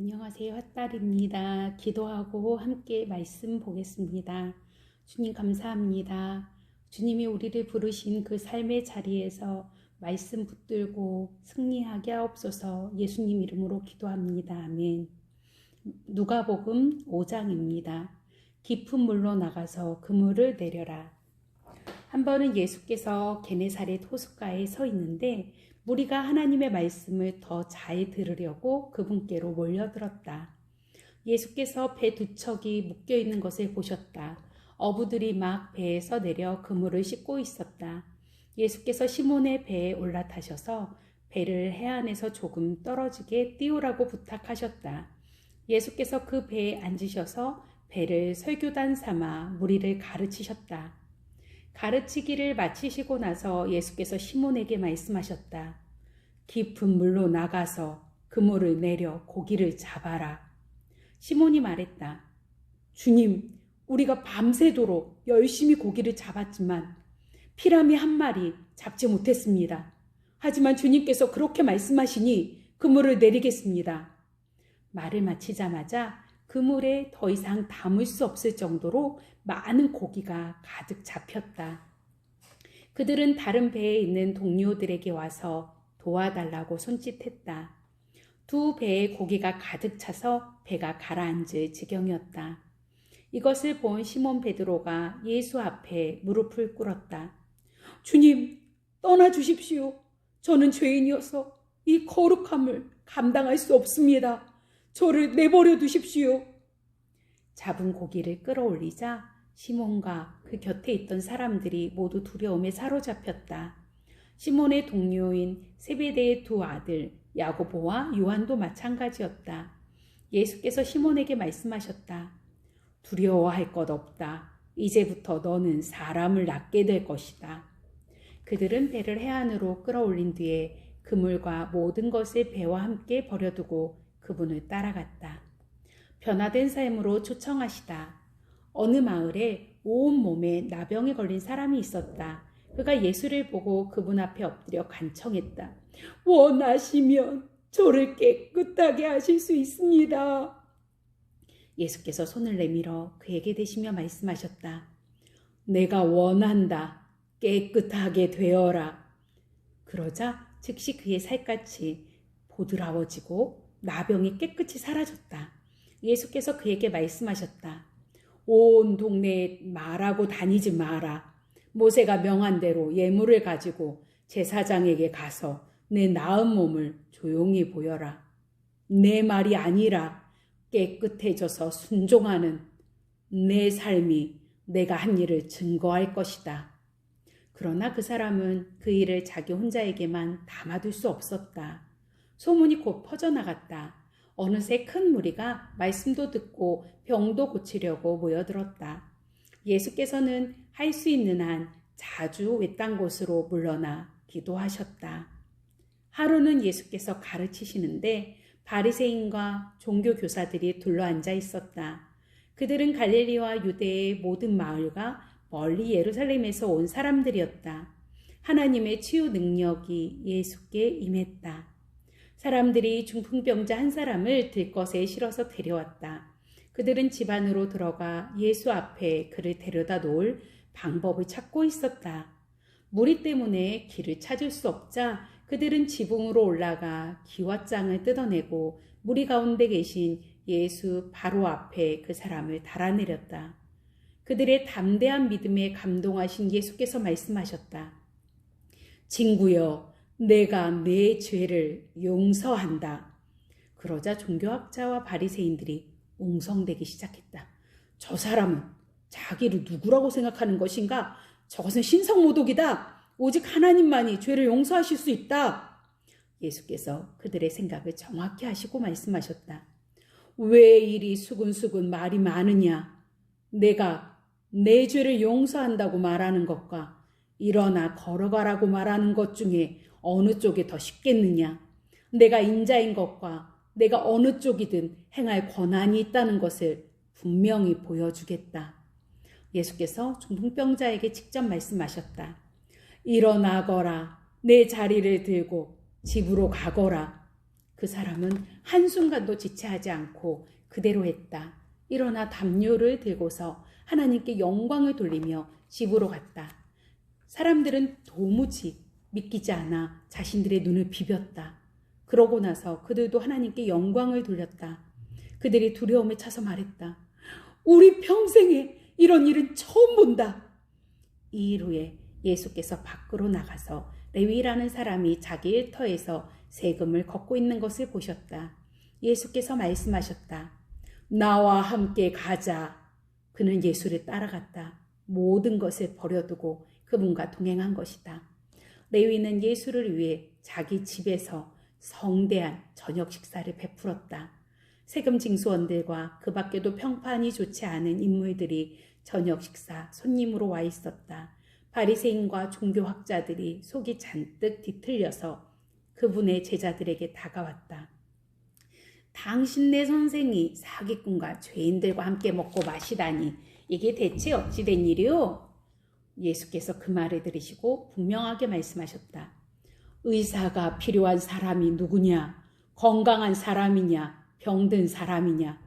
안녕하세요. 핫달입니다. 기도하고 함께 말씀 보겠습니다. 주님 감사합니다. 주님이 우리를 부르신 그 삶의 자리에서 말씀 붙들고 승리하게 하옵소서 예수님 이름으로 기도합니다. 아멘. 누가복음 5장입니다. 깊은 물로 나가서 그물을 내려라. 한 번은 예수께서 게네사렛 호숫가에 서 있는데 무리가 하나님의 말씀을 더 잘 들으려고 그분께로 몰려들었다. 예수께서 배 두 척이 묶여 있는 것을 보셨다. 어부들이 막 배에서 내려 그물을 씻고 있었다. 예수께서 시몬의 배에 올라타셔서 배를 해안에서 조금 떨어지게 띄우라고 부탁하셨다. 예수께서 그 배에 앉으셔서 배를 설교단 삼아 무리를 가르치셨다. 가르치기를 마치시고 나서 예수께서 시몬에게 말씀하셨다. 깊은 물로 나가서 그물을 내려 고기를 잡아라. 시몬이 말했다. 주님, 우리가 밤새도록 열심히 고기를 잡았지만 피라미 한 마리 잡지 못했습니다. 하지만 주님께서 그렇게 말씀하시니 그물을 내리겠습니다. 말을 마치자마자 그물에 더 이상 담을 수 없을 정도로 많은 고기가 가득 잡혔다. 그들은 다른 배에 있는 동료들에게 와서 도와달라고 손짓했다. 두 배에 고기가 가득 차서 배가 가라앉을 지경이었다. 이것을 본 시몬 베드로가 예수 앞에 무릎을 꿇었다. 주님, 떠나 주십시오. 저는 죄인이어서 이 거룩함을 감당할 수 없습니다. 저를 내버려 두십시오. 잡은 고기를 끌어올리자 시몬과 그 곁에 있던 사람들이 모두 두려움에 사로잡혔다. 시몬의 동료인 세베대의 두 아들 야고보와 요한도 마찬가지였다. 예수께서 시몬에게 말씀하셨다. 두려워할 것 없다. 이제부터 너는 사람을 낳게 될 것이다. 그들은 배를 해안으로 끌어올린 뒤에 그물과 모든 것을 배와 함께 버려두고 그분을 따라갔다. 변화된 삶으로 초청하시다. 어느 마을에 온 몸에 나병에 걸린 사람이 있었다. 그가 예수를 보고 그분 앞에 엎드려 간청했다. 원하시면 저를 깨끗하게 하실 수 있습니다. 예수께서 손을 내밀어 그에게 대시며 말씀하셨다. 내가 원한다. 깨끗하게 되어라. 그러자 즉시 그의 살갗이 보드라워지고 나병이 깨끗이 사라졌다. 예수께서 그에게 말씀하셨다. 온 동네에 말하고 다니지 마라. 모세가 명한 대로 예물을 가지고 제사장에게 가서 내 나은 몸을 조용히 보여라. 내 말이 아니라 깨끗해져서 순종하는 내 삶이 내가 한 일을 증거할 것이다. 그러나 그 사람은 그 일을 자기 혼자에게만 담아둘 수 없었다. 소문이 곧 퍼져나갔다. 어느새 큰 무리가 말씀도 듣고 병도 고치려고 모여들었다. 예수께서는 할 수 있는 한 자주 외딴 곳으로 물러나 기도하셨다. 하루는 예수께서 가르치시는데 바리새인과 종교 교사들이 둘러앉아 있었다. 그들은 갈릴리와 유대의 모든 마을과 멀리 예루살렘에서 온 사람들이었다. 하나님의 치유 능력이 예수께 임했다. 사람들이 중풍병자 한 사람을 들것에 실어서 데려왔다. 그들은 집 안으로 들어가 예수 앞에 그를 데려다 놓을 방법을 찾고 있었다. 무리 때문에 길을 찾을 수 없자 그들은 지붕으로 올라가 기와장을 뜯어내고 무리 가운데 계신 예수 바로 앞에 그 사람을 달아내렸다. 그들의 담대한 믿음에 감동하신 예수께서 말씀하셨다. 친구여, 내가 내 죄를 용서한다. 그러자 종교학자와 바리새인들이 웅성대기 시작했다. 저 사람은 자기를 누구라고 생각하는 것인가? 저것은 신성모독이다. 오직 하나님만이 죄를 용서하실 수 있다. 예수께서 그들의 생각을 정확히 하시고 말씀하셨다. 왜 이리 수근수근 말이 많으냐? 내가 내 죄를 용서한다고 말하는 것과 일어나 걸어가라고 말하는 것 중에 어느 쪽이 더 쉽겠느냐? 내가 인자인 것과 내가 어느 쪽이든 행할 권한이 있다는 것을 분명히 보여주겠다. 예수께서 중풍병자에게 직접 말씀하셨다. 일어나거라. 내 자리를 들고 집으로 가거라. 그 사람은 한순간도 지체하지 않고 그대로 했다. 일어나 담요를 들고서 하나님께 영광을 돌리며 집으로 갔다. 사람들은 도무지 믿기지 않아 자신들의 눈을 비볐다. 그러고 나서 그들도 하나님께 영광을 돌렸다. 그들이 두려움에 차서 말했다. 우리 평생에 이런 일은 처음 본다. 이일 후에 예수께서 밖으로 나가서 레위라는 사람이 자기 일터에서 세금을 걷고 있는 것을 보셨다. 예수께서 말씀하셨다. 나와 함께 가자. 그는 예수를 따라갔다. 모든 것을 버려두고 그분과 동행한 것이다. 레위는 예수를 위해 자기 집에서 성대한 저녁 식사를 베풀었다. 세금 징수원들과 그 밖에도 평판이 좋지 않은 인물들이 저녁 식사 손님으로 와 있었다. 바리새인과 종교학자들이 속이 잔뜩 뒤틀려서 그분의 제자들에게 다가왔다. 당신네 선생이 사기꾼과 죄인들과 함께 먹고 마시다니 이게 대체 어찌 된 일이오? 예수께서 그 말을 들으시고 분명하게 말씀하셨다. 의사가 필요한 사람이 누구냐? 건강한 사람이냐? 병든 사람이냐?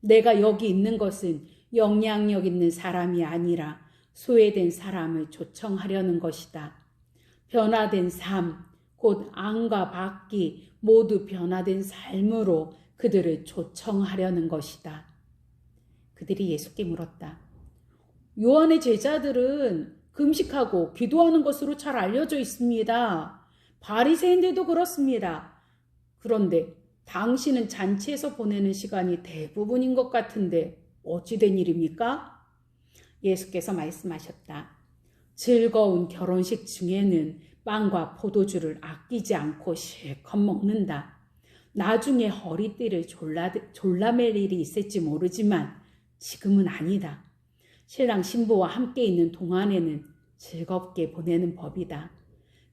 내가 여기 있는 것은 영향력 있는 사람이 아니라 소외된 사람을 초청하려는 것이다. 변화된 삶, 곧 안과 밖이 모두 변화된 삶으로 그들을 초청하려는 것이다. 그들이 예수께 물었다. 요한의 제자들은 금식하고 기도하는 것으로 잘 알려져 있습니다. 바리새인들도 그렇습니다. 그런데 당신은 잔치에서 보내는 시간이 대부분인 것 같은데 어찌된 일입니까? 예수께서 말씀하셨다. 즐거운 결혼식 중에는 빵과 포도주를 아끼지 않고 실컷 먹는다. 나중에 허리띠를 졸라, 졸라맬 일이 있을지 모르지만 지금은 아니다. 신랑 신부와 함께 있는 동안에는 즐겁게 보내는 법이다.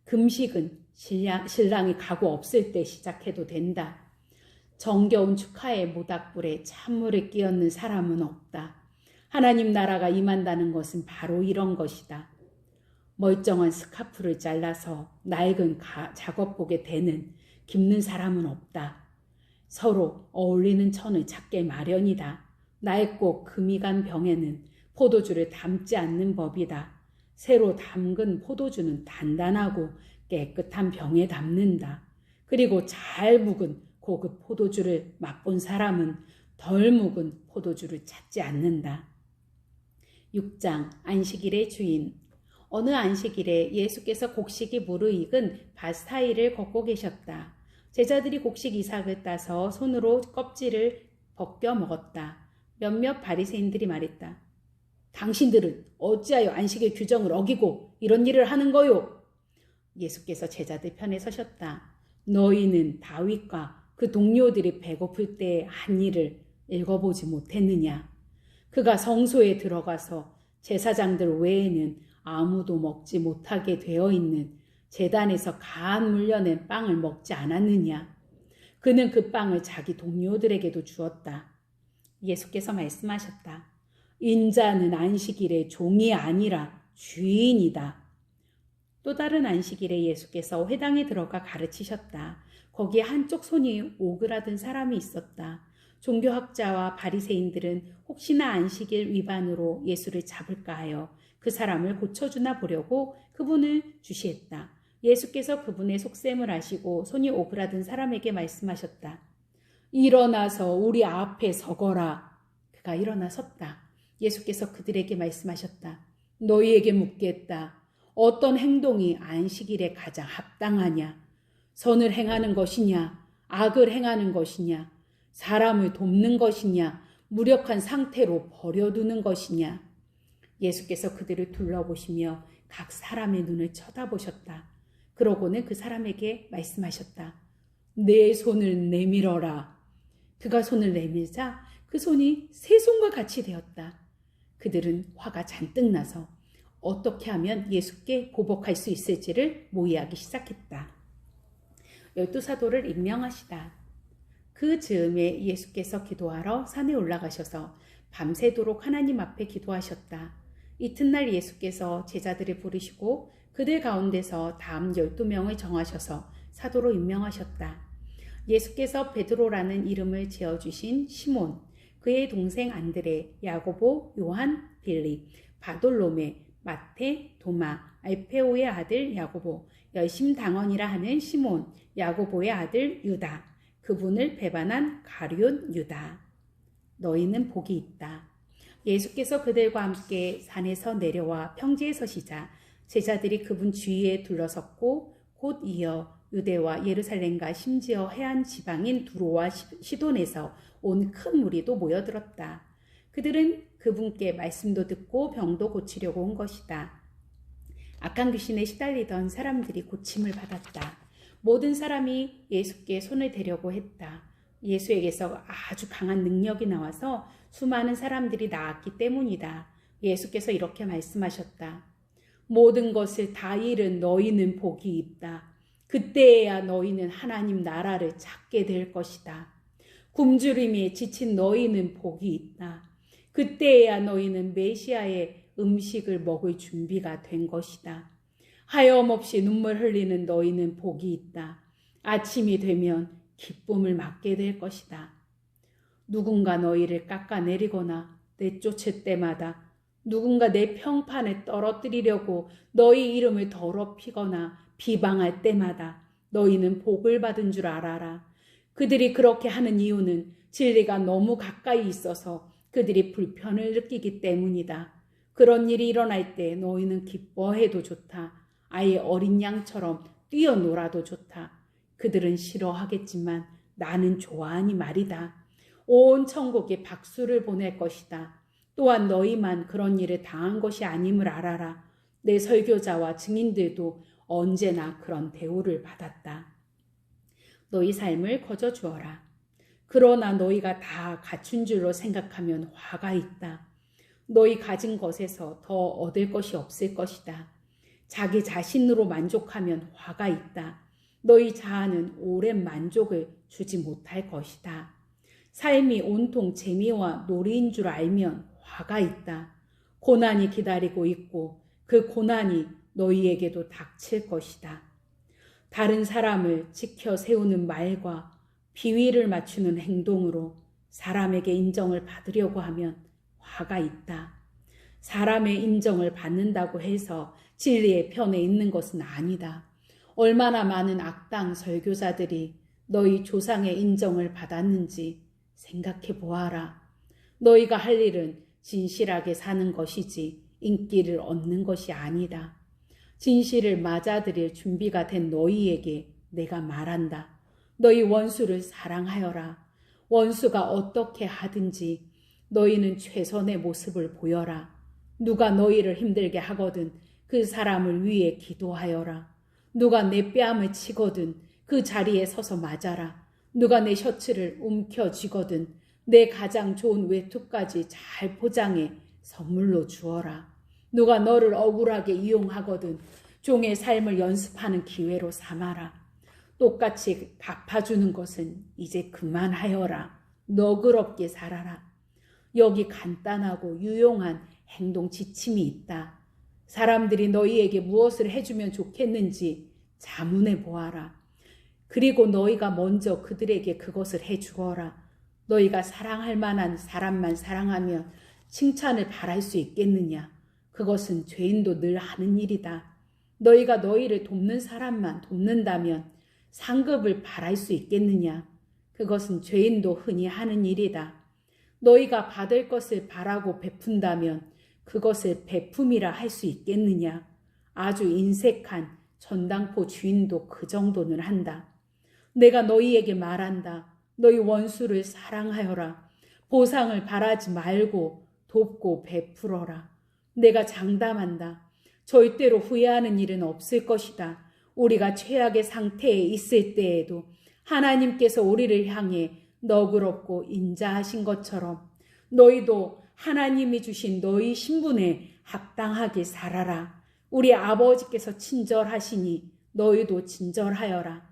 금식은 신랑, 신랑이 가고 없을 때 시작해도 된다. 정겨운 축하의 모닥불에 찬물을 끼얹는 사람은 없다. 하나님 나라가 임한다는 것은 바로 이런 것이다. 멀쩡한 스카프를 잘라서 낡은 가, 작업복에 대는 깁는 사람은 없다. 서로 어울리는 천을 찾게 마련이다. 낡고 금이 간 병에는 포도주를 담지 않는 법이다. 새로 담근 포도주는 단단하고 깨끗한 병에 담는다. 그리고 잘 묵은 고급 포도주를 맛본 사람은 덜 묵은 포도주를 찾지 않는다. 6장 안식일의 주인 어느 안식일에 예수께서 곡식이 무르익은 바스타이를 걷고 계셨다. 제자들이 곡식 이삭을 따서 손으로 껍질을 벗겨 먹었다. 몇몇 바리새인들이 말했다. 당신들은 어찌하여 안식의 규정을 어기고 이런 일을 하는 거요? 예수께서 제자들 편에 서셨다. 너희는 다윗과 그 동료들이 배고플 때 한 일을 읽어보지 못했느냐? 그가 성소에 들어가서 제사장들 외에는 아무도 먹지 못하게 되어 있는 재단에서 가한 물려낸 빵을 먹지 않았느냐? 그는 그 빵을 자기 동료들에게도 주었다. 예수께서 말씀하셨다. 인자는 안식일의 종이 아니라 주인이다. 또 다른 안식일에 예수께서 회당에 들어가 가르치셨다. 거기에 한쪽 손이 오그라든 사람이 있었다. 종교학자와 바리새인들은 혹시나 안식일 위반으로 예수를 잡을까 하여 그 사람을 고쳐주나 보려고 그분을 주시했다. 예수께서 그분의 속셈을 아시고 손이 오그라든 사람에게 말씀하셨다. 일어나서 우리 앞에 서거라. 그가 일어나 섰다. 예수께서 그들에게 말씀하셨다. 너희에게 묻겠다. 어떤 행동이 안식일에 가장 합당하냐? 선을 행하는 것이냐? 악을 행하는 것이냐? 사람을 돕는 것이냐, 무력한 상태로 버려두는 것이냐. 예수께서 그들을 둘러보시며 각 사람의 눈을 쳐다보셨다. 그러고는 그 사람에게 말씀하셨다. 내 손을 내밀어라. 그가 손을 내밀자 그 손이 새 손과 같이 되었다. 그들은 화가 잔뜩 나서 어떻게 하면 예수께 보복할 수 있을지를 모의하기 시작했다. 열두 사도를 임명하시다. 그 즈음에 예수께서 기도하러 산에 올라가셔서 밤새도록 하나님 앞에 기도하셨다. 이튿날 예수께서 제자들을 부르시고 그들 가운데서 다음 열두 명을 정하셔서 사도로 임명하셨다. 예수께서 베드로라는 이름을 지어주신 시몬, 그의 동생 안드레, 야고보, 요한, 빌리, 바돌로메, 마테, 도마, 알페오의 아들 야고보, 열심당원이라 하는 시몬, 야고보의 아들 유다, 그분을 배반한 가룟 유다. 너희는 복이 있다. 예수께서 그들과 함께 산에서 내려와 평지에 서시자 제자들이 그분 주위에 둘러섰고 곧 이어 유대와 예루살렘과 심지어 해안 지방인 두로와 시돈에서 온 큰 무리도 모여들었다. 그들은 그분께 말씀도 듣고 병도 고치려고 온 것이다. 악한 귀신에 시달리던 사람들이 고침을 받았다. 모든 사람이 예수께 손을 대려고 했다. 예수에게서 아주 강한 능력이 나와서 수많은 사람들이 나았기 때문이다. 예수께서 이렇게 말씀하셨다. 모든 것을 다 잃은 너희는 복이 있다. 그때에야 너희는 하나님 나라를 찾게 될 것이다. 굶주림에 지친 너희는 복이 있다. 그때에야 너희는 메시아의 음식을 먹을 준비가 된 것이다. 하염없이 눈물 흘리는 너희는 복이 있다. 아침이 되면 기쁨을 맞게 될 것이다. 누군가 너희를 깎아내리거나 내쫓을 때마다 누군가 내 평판에 떨어뜨리려고 너희 이름을 더럽히거나 비방할 때마다 너희는 복을 받은 줄 알아라. 그들이 그렇게 하는 이유는 진리가 너무 가까이 있어서 그들이 불편을 느끼기 때문이다. 그런 일이 일어날 때 너희는 기뻐해도 좋다. 아예 어린 양처럼 뛰어놀아도 좋다. 그들은 싫어하겠지만 나는 좋아하니 말이다. 온 천국에 박수를 보낼 것이다. 또한 너희만 그런 일을 당한 것이 아님을 알아라. 내 설교자와 증인들도 언제나 그런 대우를 받았다. 너희 삶을 거저 주어라. 그러나 너희가 다 갖춘 줄로 생각하면 화가 있다. 너희 가진 것에서 더 얻을 것이 없을 것이다. 자기 자신으로 만족하면 화가 있다. 너희 자아는 오랜 만족을 주지 못할 것이다. 삶이 온통 재미와 놀이인 줄 알면 화가 있다. 고난이 기다리고 있고 그 고난이 너희에게도 닥칠 것이다. 다른 사람을 지켜 세우는 말과 비위를 맞추는 행동으로 사람에게 인정을 받으려고 하면 화가 있다. 사람의 인정을 받는다고 해서 진리의 편에 있는 것은 아니다. 얼마나 많은 악당 설교자들이 너희 조상의 인정을 받았는지 생각해 보아라. 너희가 할 일은 진실하게 사는 것이지 인기를 얻는 것이 아니다. 진실을 맞아들일 준비가 된 너희에게 내가 말한다. 너희 원수를 사랑하여라. 원수가 어떻게 하든지 너희는 최선의 모습을 보여라. 누가 너희를 힘들게 하거든 그 사람을 위해 기도하여라. 누가 내 뺨을 치거든 그 자리에 서서 맞아라. 누가 내 셔츠를 움켜쥐거든 내 가장 좋은 외투까지 잘 포장해 선물로 주어라. 누가 너를 억울하게 이용하거든 종의 삶을 연습하는 기회로 삼아라. 똑같이 갚아주는 것은 이제 그만하여라. 너그럽게 살아라. 여기 간단하고 유용한 행동 지침이 있다. 사람들이 너희에게 무엇을 해주면 좋겠는지 자문해 보아라. 그리고 너희가 먼저 그들에게 그것을 해주어라. 너희가 사랑할 만한 사람만 사랑하면 칭찬을 바랄 수 있겠느냐? 그것은 죄인도 늘 하는 일이다. 너희가 너희를 돕는 사람만 돕는다면 상급을 바랄 수 있겠느냐? 그것은 죄인도 흔히 하는 일이다. 너희가 받을 것을 바라고 베푼다면 그것을 베품이라 할 수 있겠느냐? 아주 인색한 전당포 주인도 그 정도는 한다. 내가 너희에게 말한다. 너희 원수를 사랑하여라. 보상을 바라지 말고 돕고 베풀어라. 내가 장담한다. 절대로 후회하는 일은 없을 것이다. 우리가 최악의 상태에 있을 때에도 하나님께서 우리를 향해 너그럽고 인자하신 것처럼 너희도 하나님이 주신 너희 신분에 합당하게 살아라. 우리 아버지께서 친절하시니 너희도 친절하여라.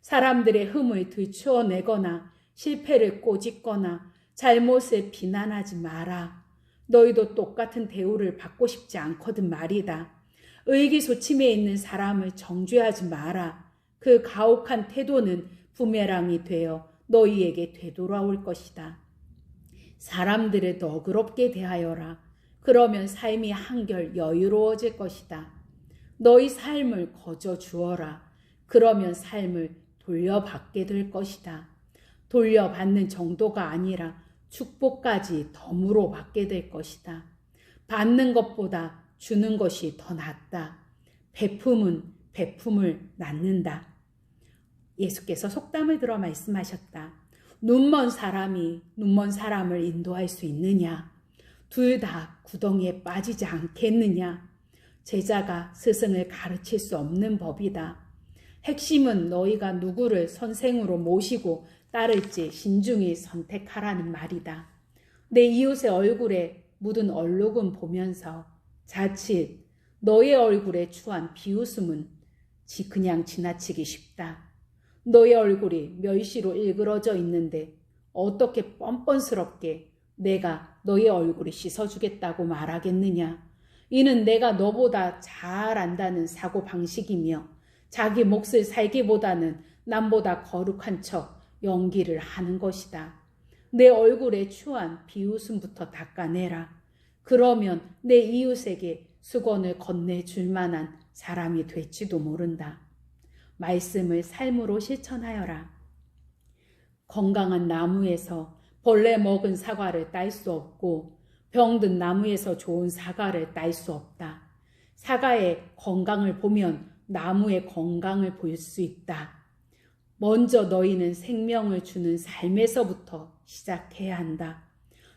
사람들의 흠을 들추어내거나 실패를 꼬집거나 잘못을 비난하지 마라. 너희도 똑같은 대우를 받고 싶지 않거든 말이다. 의기소침해 있는 사람을 정죄하지 마라. 그 가혹한 태도는 부메랑이 되어 너희에게 되돌아올 것이다. 사람들을 너그럽게 대하여라. 그러면 삶이 한결 여유로워질 것이다. 너희 삶을 거저 주어라. 그러면 삶을 돌려받게 될 것이다. 돌려받는 정도가 아니라 축복까지 덤으로 받게 될 것이다. 받는 것보다 주는 것이 더 낫다. 베품은 베품을 낳는다. 예수께서 속담을 들어 말씀하셨다. 눈먼 사람이 눈먼 사람을 인도할 수 있느냐? 둘 다 구덩이에 빠지지 않겠느냐? 제자가 스승을 가르칠 수 없는 법이다. 핵심은 너희가 누구를 선생으로 모시고 따를지 신중히 선택하라는 말이다. 내 이웃의 얼굴에 묻은 얼룩은 보면서 자칫 너의 얼굴에 추한 비웃음은 지 그냥 지나치기 쉽다. 너의 얼굴이 멸시로 일그러져 있는데 어떻게 뻔뻔스럽게 내가 너의 얼굴을 씻어주겠다고 말하겠느냐. 이는 내가 너보다 잘 안다는 사고 방식이며 자기 몫을 살기보다는 남보다 거룩한 척 연기를 하는 것이다. 내 얼굴에 추한 비웃음부터 닦아내라. 그러면 내 이웃에게 수건을 건네줄 만한 사람이 될지도 모른다. 말씀을 삶으로 실천하여라. 건강한 나무에서 벌레 먹은 사과를 딸 수 없고 병든 나무에서 좋은 사과를 딸 수 없다. 사과의 건강을 보면 나무의 건강을 볼 수 있다. 먼저 너희는 생명을 주는 삶에서부터 시작해야 한다.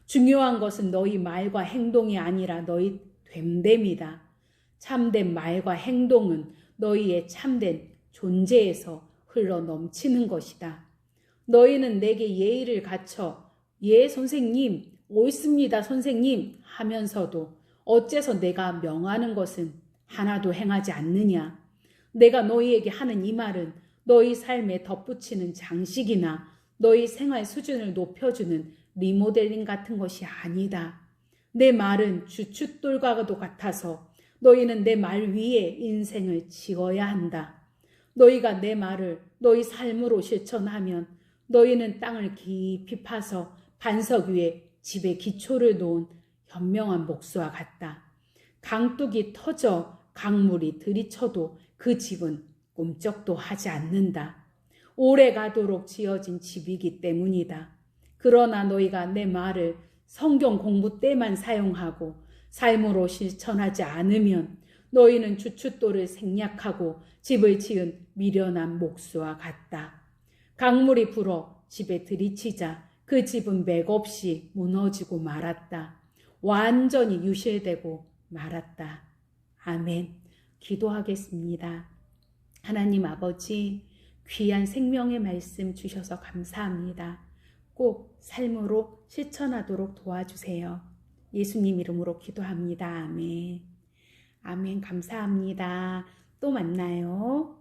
중요한 것은 너희 말과 행동이 아니라 너희 됨됨이다. 참된 말과 행동은 너희의 참된 존재에서 흘러 넘치는 것이다. 너희는 내게 예의를 갖춰 예 선생님 옳습니다 선생님 하면서도 어째서 내가 명하는 것은 하나도 행하지 않느냐. 내가 너희에게 하는 이 말은 너희 삶에 덧붙이는 장식이나 너희 생활 수준을 높여주는 리모델링 같은 것이 아니다. 내 말은 주춧돌과도 같아서 너희는 내 말 위에 인생을 지어야 한다. 너희가 내 말을 너희 삶으로 실천하면 너희는 땅을 깊이 파서 반석 위에 집의 기초를 놓은 현명한 목수와 같다. 강둑이 터져 강물이 들이쳐도 그 집은 꿈쩍도 하지 않는다. 오래 가도록 지어진 집이기 때문이다. 그러나 너희가 내 말을 성경 공부 때만 사용하고 삶으로 실천하지 않으면 너희는 주춧돌을 생략하고 집을 지은 미련한 목수와 같다. 강물이 불어 집에 들이치자 그 집은 맥없이 무너지고 말았다. 완전히 유실되고 말았다. 아멘. 기도하겠습니다. 하나님 아버지, 귀한 생명의 말씀 주셔서 감사합니다. 꼭 삶으로 실천하도록 도와주세요. 예수님 이름으로 기도합니다. 아멘. 아멘. 감사합니다. 또 만나요.